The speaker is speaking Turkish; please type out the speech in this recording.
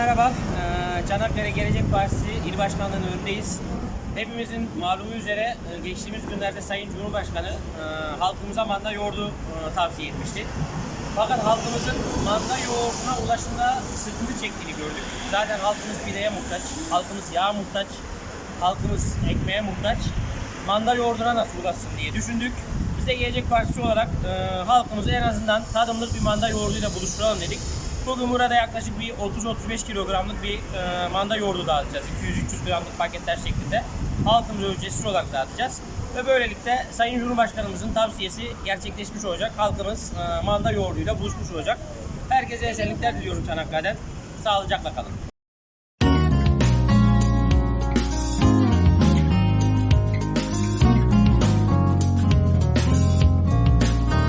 merhaba. Ee, Çanakkale Gelecek Partisi İl Başkanlığı'nın önündeyiz. Hepimizin malumu üzere e, geçtiğimiz günlerde Sayın Cumhurbaşkanı e, halkımıza manda yoğurdu e, tavsiye etmişti. Fakat halkımızın manda yoğurduna ulaşımda sıkıntı çektiğini gördük. Zaten halkımız pideye muhtaç, halkımız yağa muhtaç, halkımız ekmeğe muhtaç. Manda yoğurduna nasıl ulaşsın diye düşündük. Biz de Gelecek Partisi olarak e, halkımızı en azından tadımlık bir manda yoğurduyla buluşturalım dedik. Bugün burada yaklaşık bir 30-35 kilogramlık bir e, manda yoğurdu dağıtacağız. 200-300 gramlık paketler şeklinde. Halkımıza ücretsiz olarak dağıtacağız. Ve böylelikle Sayın Cumhurbaşkanımızın tavsiyesi gerçekleşmiş olacak. Halkımız e, manda yoğurduyla buluşmuş olacak. Herkese esenlikler diliyorum Çanakkale'den. Sağlıcakla kalın.